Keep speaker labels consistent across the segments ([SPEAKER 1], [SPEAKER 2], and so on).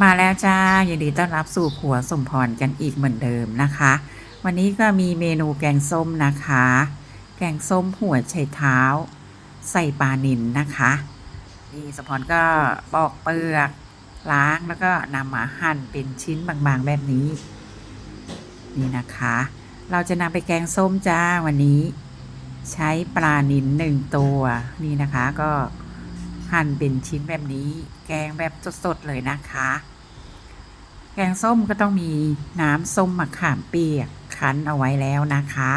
[SPEAKER 1] มาแล้วจ้ายินดีต้อนรับสู่ขัวสมพรกันอีกเหมือนเดิมนะคะ วันนี้ก็มีเมนูแกงส้มนะคะ แกงส้มหัวไชเท้า ใส่ปลานิลนะคะนี่สมพรก็ปอกเปลือกล้างแล้วก็นำมาหั่นเป็นชิ้นบางๆ แบบนี้ นี่นะคะ เราจะนำไปแกงส้มจ้าวันนี้ ใช้ปลานิลหนึ่งตัวนี่นะคะ ก็ หั่นเป็นชิ้นแบบนี้ แกงแบบสดๆเลยนะคะ แกงส้มก็ต้องมีน้ำส้มมะขามเปียกคั้นเอาไว้แล้วนะคะ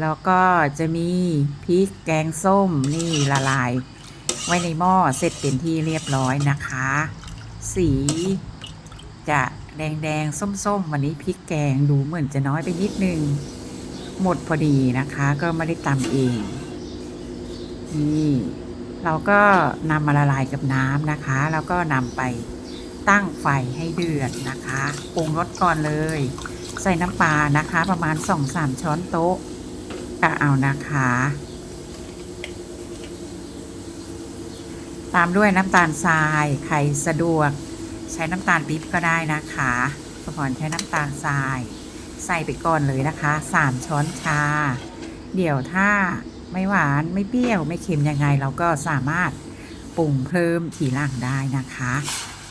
[SPEAKER 1] แล้วก็จะมีพริกแกงส้มนี่ละลาย ไว้ในหม้อเสร็จเป็นที่เรียบร้อยนะคะ สีจะแดงๆส้มๆ วันนี้พริกแกงดูเหมือนจะน้อยไปนิดนึง หมดพอดีนะคะ ก็ไม่ได้ตำเอง นี่ เราก็นำมาละลายกับน้ำนะคะ แล้วก็นำไปตั้งไฟให้เดือดนะคะปรุงรสก่อนเลย ใส่น้ำปลานะคะ ประมาณ 2-3 ช้อนโต๊ะกะเอานะคะ ตามด้วยน้ำตาลทรายใครสะดวก ใช้น้ำตาลปี๊บก็ได้นะคะสมพรใช้น้ำตาลทราย ใส่ไปก่อนเลยนะคะ 3 ช้อนชา เดี๋ยวถ้า ไม่หวานไม่เปรี้ยว ไม่เค็มยังไงเราก็สามารถปรุงเพิ่มทีหลังได้นะคะ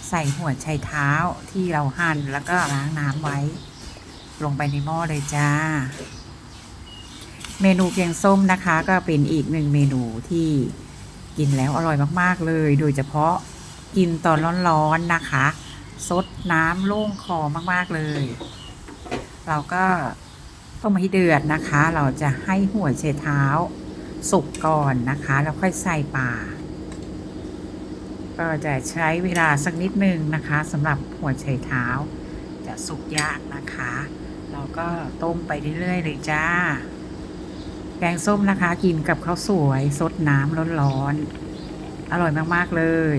[SPEAKER 1] ใส่หัวไชเท้าที่เราหั่นแล้วก็ล้างน้ำไว้ ลงไปในหม้อเลยจ้า เมนูแกงส้มนะคะ ก็เป็นอีกหนึ่งเมนูที่กินแล้วอร่อยมากๆเลย โดยเฉพาะกินตอนร้อนๆนะคะ ซดน้ำโล่งคอมากๆเลย เราก็ต้มให้เดือดนะคะ เราจะให้หัวไชเท้า สุกก่อนนะคะ แล้วค่อยใส่ปลาก็จะใช้เวลาสักนิดนึงนะคะสำหรับหัวไชเท้า จะสุกยากนะคะ เราก็ต้มไปเรื่อยๆเลยจ้า แกงส้มนะคะ กินกับข้าวสวยซดน้ำร้อนๆอร่อยมากๆเลย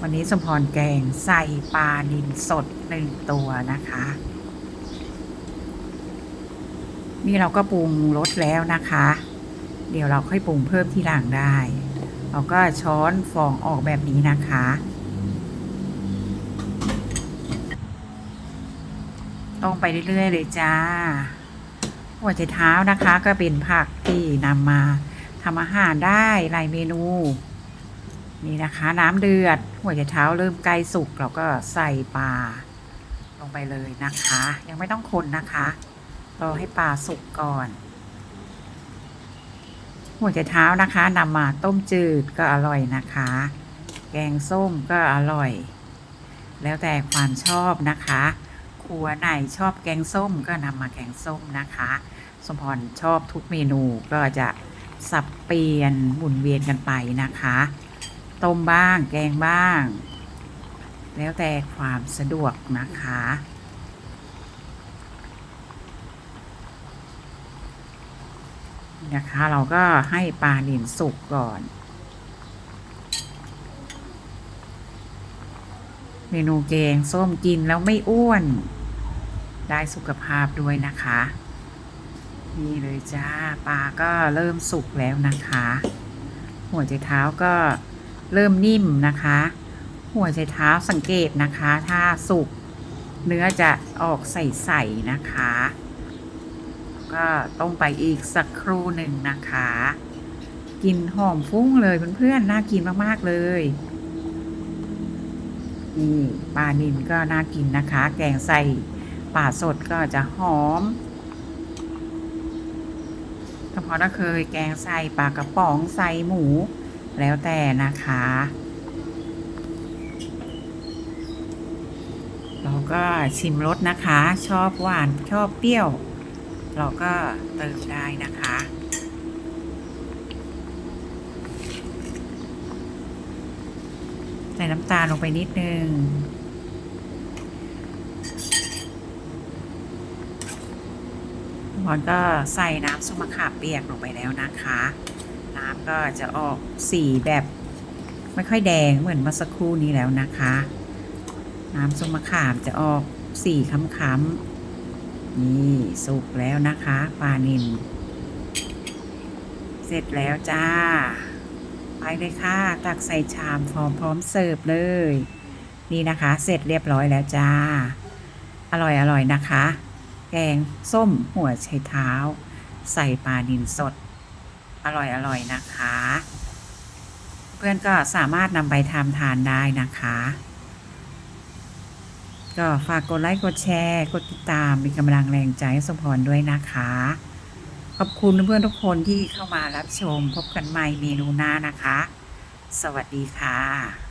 [SPEAKER 1] วันนี้สมพรแกงใส่ปลานิลสดหนึ่งตัวนะคะ นี่เราก็ปรุงรสแล้วนะคะ เดี๋ยวเราค่อยปรุงเพิ่มที่หลังได้ เราก็ช้อนฟองออกแบบนี้นะคะ ต้มไปเรื่อยๆเลยจ้าหัวใจเท้านะคะก็เป็นผักที่นำมาทำอาหารได้หลายเมนู นี่นะคะ น้ำเดือด หัวใจเท้าเริ่มใกล้สุกเราก็ใส่ปลาลงไปเลยนะคะ ยังไม่ต้องคนนะคะ รอให้ปลาสุกก่อน หัวใจเท้านะคะนำมาต้มจืดก็อร่อยนะคะ แกงส้มก็อร่อย แล้วแต่ความชอบนะคะครัวไหนชอบแกงส้มก็นำมาแกงส้มนะคะ สมพรชอบทุกเมนูก็จะสับเปลี่ยนหมุนเวียนกันไปนะคะต้มบ้างแกงบ้าง แล้วแต่ความสะดวกนะคะ นะคะ เราก็ให้ปลานิลสุกก่อน เมนูแกงส้มกินแล้วไม่อ้วน ได้สุขภาพด้วยนะคะ นี่เลยจ้าปลาก็เริ่มสุกแล้วนะคะ หัวใจเท้าก็เริ่มนิ่มนะคะ หัวใจเท้าสังเกตนะคะ ถ้าสุกเนื้อจะออกใสๆนะคะ ก็ต้มไปอีกสักครู่หนึ่งนะคะกินหอมฟุ้งเลยเพื่อนๆน่ากินมากๆเลยนี่ปลานิลก็น่ากินนะคะ แกงใส่ปลาสดก็จะหอมถ้าพอถ้าเคยแกงใส่ปลากระป๋องใส่หมู แล้วแต่นะคะ เราก็ชิมรสนะคะ ชอบหวานชอบเปรี้ยว เราก็เติมได้นะคะ ใส่น้ำตาลลงไปนิดนึงพอนก็ใส่น้ำส้มมะขามเปียกลงไปแล้วนะคะ น้ำก็จะออกสีแบบไม่ค่อยแดงเหมือนเมื่อสักครู่นี้แล้วนะคะ น้ำส้มมะขามจะออกสีค้ำๆ นี่สุกแล้วนะคะปลานิลเสร็จแล้วจ้า ไปเลยค่ะ ตักใส่ชามพร้อมพร้อมเสิร์ฟเลย นี่นะคะ เสร็จเรียบร้อยแล้วจ้า อร่อยอร่อยนะคะ แกงส้มหัวไชเท้า ใส่ปลานิลสด อร่อยอร่อยนะคะ เพื่อนก็สามารถนำไปทำทานได้นะคะ ก็ฝากกดไลค์กดแชร์ กดติดตามเป็นกำลังแรงใจให้สมพรด้วยนะคะ ขอบคุณเพื่อนทุกคนที่เข้ามารับชม พบกันใหม่เมนูหน้านะคะ สวัสดีค่ะ